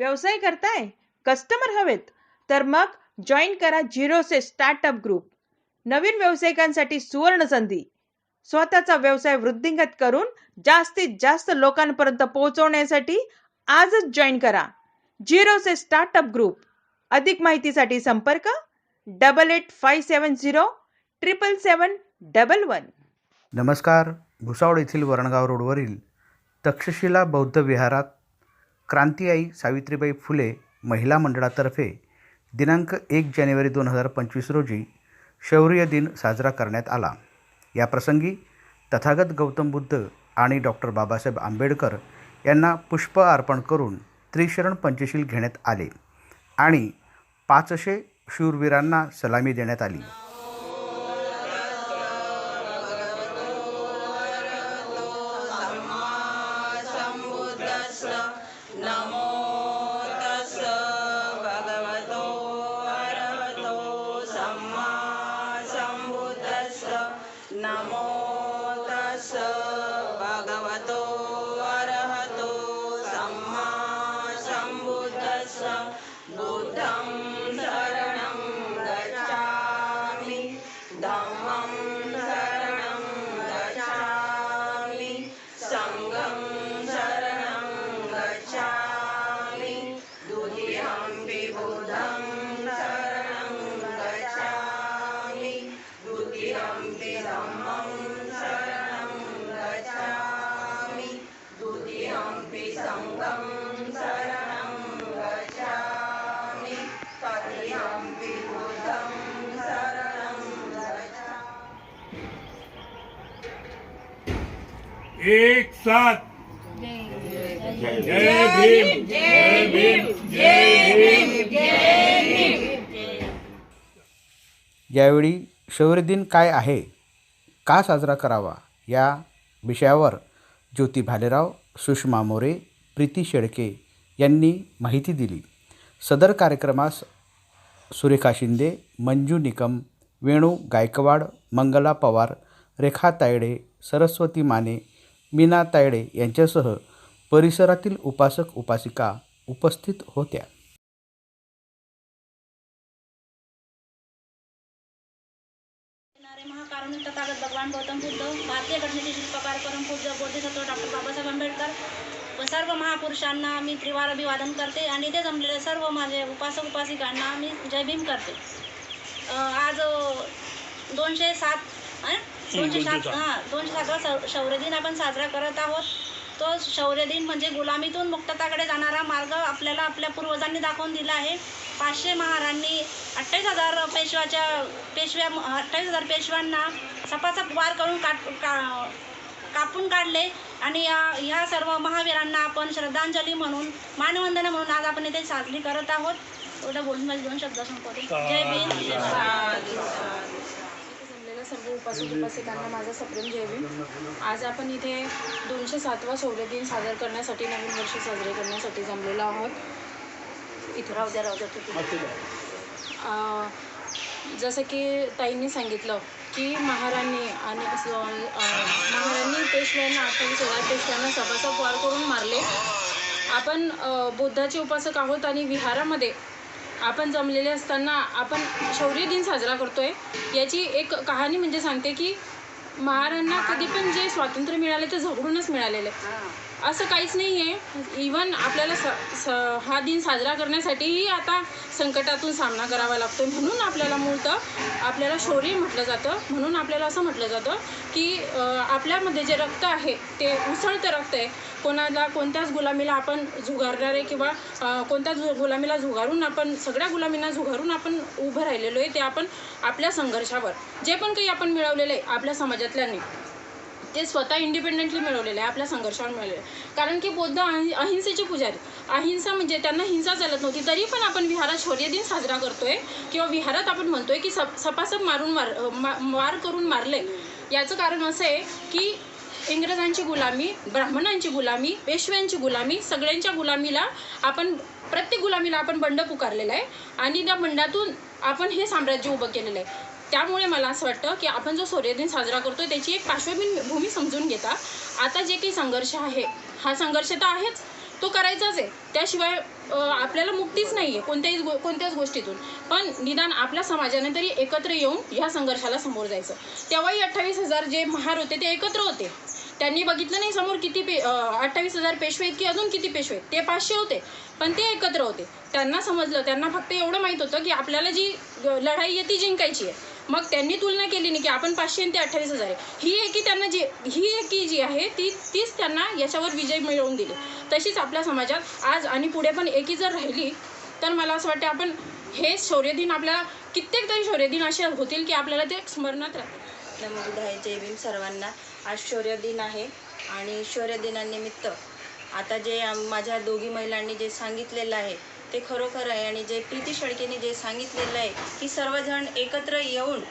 व्यवसाय करताय? कस्टमर हवेत. तर मग जॉईन करा झिरोसे स्टार्टअप ग्रुप नवीन व्यावसायिकांसाठी सुवर्ण संधी. स्वतःचा व्यवसाय वृद्धिंगत करून जास्तीत जास्त लोकांपर्यंत पोहोचवण्यासाठी आजच जॉईन करा. झिरोसे स्टार्टअप ग्रुप अधिक माहितीसाठी संपर्क double eight five seven zero triple seven double one नमस्कार. भुसावळ येथील वरणगाव रोडवरील तक्षशिला बौद्ध विहारात क्रांतीआई सावित्रीबाई फुले महिला मंडळातर्फे दिनांक एक जानेवारी दोन हजार पंचवीस रोजी शौर्य दिन साजरा करण्यात आला. या प्रसंगी तथागत गौतम बुद्ध आणि डॉक्टर बाबासाहेब आंबेडकर यांना पुष्प अर्पण करून त्रिशरण पंचशील घेण्यात आले आणि पाचशे शूरवीरांना सलामी देण्यात आली. एक साथ। जय भीम जय भीम जय भीम यावेळी शौर्य दिन काय आहे? का साजरा करावा? या विषयावर ज्योती भालेराव सुषमा मोरे प्रीती शेळके यांनी माहिती दिली. सदर कार्यक्रमास सुरेखा शिंदे मंजू निकम वेणू गायकवाड मंगला पवार रेखा तायडे सरस्वती माने मीना तायडे यांच्यासह परिसरातील उपासक उपासिका उपस्थित होत्या. येणारे महाकारुण्य तथागत भगवान गौतम बुद्ध भारतीय घटनेचे शिल्पकार परम पूज्य बोधिसत्व डॉक्टर बाबासाहेब आंबेडकर व सर्व महापुरुषांना मी त्रिवार अभिवादन करते आणि इथे जमलेले सर्व माझे उपासक उपासिकांना मी जय भीम करते. आज दोनशे सात दोनशे सात हां दोनशे सातवा शौर्य दिन आपण साजरा करत आहोत. तो शौर्य दिन म्हणजे गुलामीतून मुक्तताकडे जाणारा मार्ग आपल्याला आपल्या पूर्वजांनी दाखवून दिला आहे. पाचशे महारांनी अठ्ठावीस हजार पेशव्याच्या पेशव्या अठ्ठावीस हजार पेशव्यांना सपासप वार करून काट का कापून काढले. आणि या ह्या सर्व महावीरांना आपण श्रद्धांजली म्हणून मानवंदना म्हणून आज आपण इथे साजरी करत आहोत. एवढं बोलून माझे दोन शब्द संपवते. जय भीम जय भारत. इथे जमलेल्या सर्व उपासक उपासिकांना माझा सप्रेम जय भीम. आज आपण इथे दोनशे सातवा शौर्य दिन सादर करण्यासाठी नवीन वर्ष साजरे करण्यासाठी जमलेलो आहोत. इथे राहू द्या राहू द्या जसं की ताईंनी सांगितलं की महाराणी आणि महाराणी पेशव्यांना अठ्ठावीस हजार पेशव्यांना सभासप वार करून मारले. आपण बुद्धाचे उपासक आहोत आणि विहारामध्ये आपण जमलेले असताना आपण शौर्य दिन साजरा करतोय. याची एक कहाणी म्हणजे सांगते की महाराणांना कधी पण जे स्वातंत्र्य मिळाले ते झगडूनच मिळालेलं. आहे असं काहीच नाही आहे इवन आपल्याला स स हा दिन साजरा करण्यासाठीही आता संकटातून सामना करावा लागतो. म्हणून आपल्याला मूळतः आपल्याला शौर्य म्हटलं जातं. म्हणून आपल्याला असं म्हटलं जातं की आपल्यामध्ये जे रक्त आहे ते उसळतं रक्त आहे. कोणाला कोणत्याच गुलामीला आपण झुगारणारे किंवा कोणत्याच गुलामीला झुगारून आपण सगळ्या गुलामींना झुगारून आपण उभं राहिलेलो आहे ते आपण आपल्या संघर्षावर जे पण काही आपण मिळवलेलं आहे आपल्या समाजातल्यांनी. ते स्वतः इंडिपेंडेंटली मिळवलेलं आहे आपल्या संघर्षावर मिळवलेलं आहे. कारण की बौद्ध अहिंसेचे पुजारी अहिंसा म्हणजे त्यांना हिंसा चालत नव्हती तरी पण आपण विहारात शौर्य दिन साजरा करतोय किंवा विहारात आपण म्हणतोय की सप सपासप मारून मार मा- वार करून मारले याचं कारण असं आहे की इंग्रजांची गुलामी ब्राह्मणांची गुलामी पेशव्यांची गुलामी सगळ्यांच्या गुलामीला आपण प्रत्येक गुलामीला आपण बंड पुकारलेला आहे आणि त्या बंडातून आपण हे साम्राज्य उभं केलेलं आहे. त्यामुळे मला असं वाटतं की आपण जो सूर्यदिन साजरा करतो त्याची एक पार्श्वभूमी भूमी समजून घेता. आता जे काही संघर्ष आहे हा संघर्ष तर आहेच. तो करायचाच आहे. त्याशिवाय आपल्याला मुक्तीच नाही आहे कोणत्याही गो कोणत्याच गोष्टीतून. पण निदान आपल्या समाजाने तरी एकत्र येऊन ह्या संघर्षाला समोर जायचं. तेव्हाही अठ्ठावीस हजार जे महार होते ते एकत्र होते. त्यांनी बघितलं नाही समोर किती पे अठ्ठावीस हजार पेशवे आहेत की अजून किती पेशवे आहेत? ते पाचशे होते पण ते एकत्र होते. त्यांना समजलं त्यांना फक्त एवढं माहीत होतं की आपल्याला जी लढाई आहे ती जिंकायची आहे. मग त्यांनी तुलना केली नाही की आपण पाचशे ते अठ्ठावीस हजार आहे. ही एकी त्यांना जी ही एकी जी आहे ती तीच त्यांना याच्यावर विजय मिळवून दिली. तशीच आपल्या समाजात आज आणि पुढे पण एकी जर राहिली तर मला असं वाटतं आपण हे शौर्यदिन आपल्याला कित्येक तरी शौर्यदिन असे होतील की आपल्याला ते स्मरणात राहतील. नमो आहे जय भीम सर्वांना. आज शौर्य दिन आहे आणि शौर्य दिनानिमित्त आता जे माझ्या दोघी महिलांनी जे सांगितलेलं आहे ते खरोखर आहे. आणि जे प्रीती शेळकेने जे सांगितलेलं आहे की सर्वजण एकत्र येऊन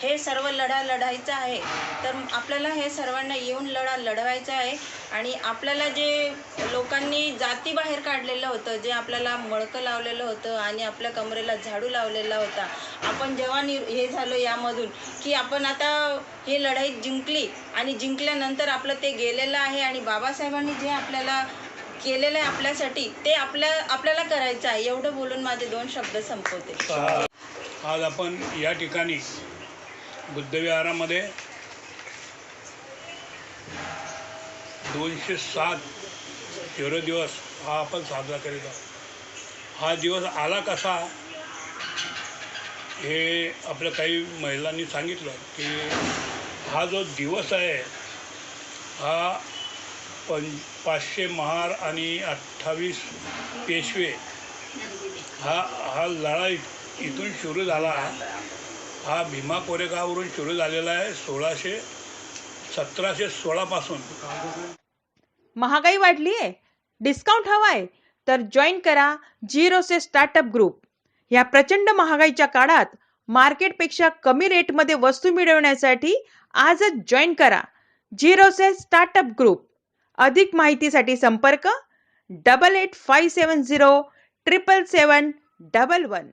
हे सर्व लढा लढायचा आहे तर आपल्याला हे सर्वांना येऊन लढा लढवायचा आहे. आणि आपल्याला जे लोकांनी जाती बाहेर काढलेलं होतं जे आपल्याला मळकं लावलेलं होतं आणि आपल्या कमरेला झाडू लावलेला होता आपण जेव्हा नि हे झालो यामधून की आपण आता हे लढाई जिंकली आणि जिंकल्यानंतर आपलं ते गेलेलं आहे. आणि बाबासाहेबांनी जे आपल्याला केलेलं आहे आपल्यासाठी ते आपल्या आपल्याला करायचं आहे. एवढं बोलून माझे दोन शब्द संपवते. आज आपण या ठिकाणी बुद्धविहारामध्ये दोनशे सात शौर्य दिवस हा आपण साजरा करीत आहोत. हा दिवस आला कसा हे आपल्या काही महिलांनी सांगितलं की हा जो दिवस आहे हा पं पाचशे महार आणि अठ्ठावीस पेशवे हा हा लढाई इथून सुरू झाला. हा भीमा कोरेगाववरून सुरू झालेला आहे सोळाशे सतराशे सोळापासून महागाई वाढली आहे. डिस्काउंट हवाय. तर जॉईन करा झिरोसे स्टार्टअप ग्रुप ह्या प्रचंड महागाईच्या काळात मार्केटपेक्षा कमी रेटमध्ये वस्तू मिळवण्यासाठी आजच जॉईन करा. झिरोसे स्टार्टअप ग्रुप अधिक माहितीसाठी संपर्क double eight five seven zero triple seven double one.